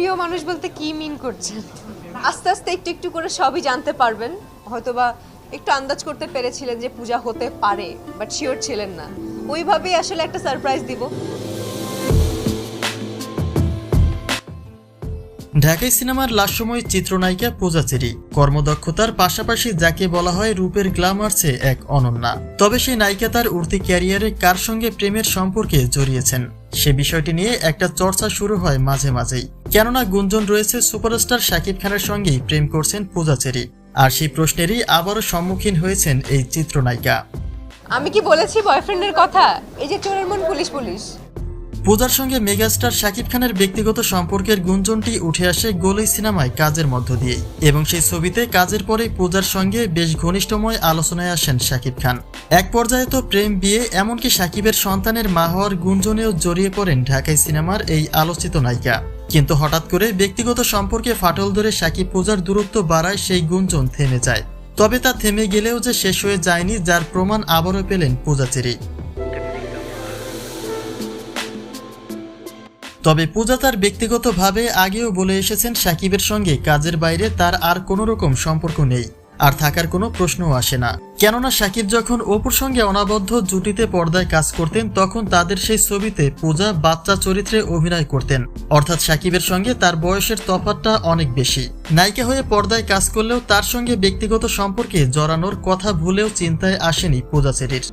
প্রিয় মানুষ বলতে কি মিন করছেন আস্তে আস্তে একটু একটু করে সবই জানতে পারবেন। হয়তোবা একটু আন্দাজ করতে পেরেছিলেন যে পূজা হতে পারে বাট শিওর ছিলেন না। ওইভাবেই আসলে একটা সারপ্রাইজ দিব। ঢাকাই সিনেমার লাস্ট সময় চিত্রনায়িকা পূজা চেরি কর্মদক্ষতার পাশাপাশি যাকে বলা হয় রূপের গ্লামার্সে এক অনন্যা। তবে সেই নায়িকা তার উর্তি ক্যারিয়ারে কার সঙ্গে প্রেমের সম্পর্কে জড়িয়েছেন? সে বিষয়টি নিয়ে একটা চর্চা শুরু হয় মাঝে মাঝেই। কেননা গুঞ্জন রয়েছে সুপারস্টার শাকিব খানের সঙ্গেই প্রেম করছেন পূজা চেরি। আর সেই প্রশ্নেরই আবারও সম্মুখীন হয়েছেন এই চিত্রনায়িকা। আমি কি বলেছি বয়ফ্রেন্ডের কথা? এই যে চোরের মন পুলিশ পুলিশ। পূজার সঙ্গে মেগাস্টার শাকিব খানের ব্যক্তিগত সম্পর্কের গুঞ্জনটি উঠে আসে গোলই সিনেমায় কাজের মধ্য দিয়েই। এবং সেই ছবিতে কাজের পরে পূজার সঙ্গে বেশ ঘনিষ্ঠময় আলোচনায় আসেন শাকিব খান। এক পর্যায়ে তো প্রেম বিয়ে, এমনকি শাকিবের সন্তানের মা হওয়ার গুঞ্জনেও জড়িয়ে পড়েন ঢাকাই সিনেমার এই আলোচিত নায়িকা। কিন্তু হঠাৎ করে ব্যক্তিগত সম্পর্কে ফাটল ধরে শাকিব পূজার দূরত্ব বাড়ায় সেই গুঞ্জন থেমে যায়। তবে তা থেমে গেলেও যে শেষ হয়ে যায়নি, যার প্রমাণ আবারও পেলেন পূজাচেরি তবে পূজা তার ব্যক্তিগতভাবে আগেও বলে এসেছেন সাকিবের সঙ্গে কাজের বাইরে তার আর কোনো রকম সম্পর্ক নেই। আর থাকার কোনো প্রশ্নও আসে না। কেননা সাকিব যখন অপুর সঙ্গে অনাবদ্ধ জুটিতে পর্দায় কাজ করতেন, তখন তাদের সেই ছবিতে পূজা বাচ্চা চরিত্রে অভিনয় করতেন। অর্থাৎ সাকিবের সঙ্গে তার বয়সের তফাৎটা অনেক বেশি। নায়িকা হয়ে পর্দায় কাজ করলেও তার সঙ্গে ব্যক্তিগত সম্পর্কে জড়ানোর কথা ভুলেও চিন্তায় আসেনি পূজাচেরির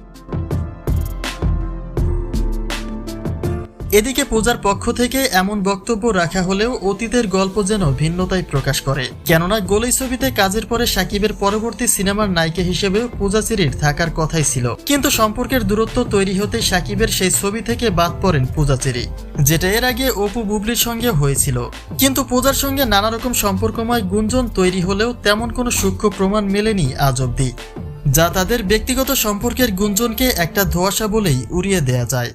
এদিকে পূজার পক্ষ থেকে এমন বক্তব্য রাখা হলেও অতীতের গল্প যেন ভিন্নতাই প্রকাশ করে। কেননা গোলাই ছবিতে কাজের পরে সাকিবের পরবর্তী সিনেমার নায়িকা হিসেবেও পূজা চেরির থাকার কথাই ছিল। কিন্তু সম্পর্কের দূরত্ব তৈরি হতে সাকিবের সেই ছবি থেকে বাদ পড়েন পূজা চেরি যেটা এর আগে অপু বুবলির সঙ্গে হয়েছিল। কিন্তু পূজার সঙ্গে নানা রকম সম্পর্কময় গুঞ্জন তৈরি হলেও তেমন কোনো সূক্ষ্ম প্রমাণ মেলেনি আজ অব্দি যা তাদের ব্যক্তিগত সম্পর্কের গুঞ্জনকে একটা ধোঁয়াশা বলেই উড়িয়ে দেয়া যায়।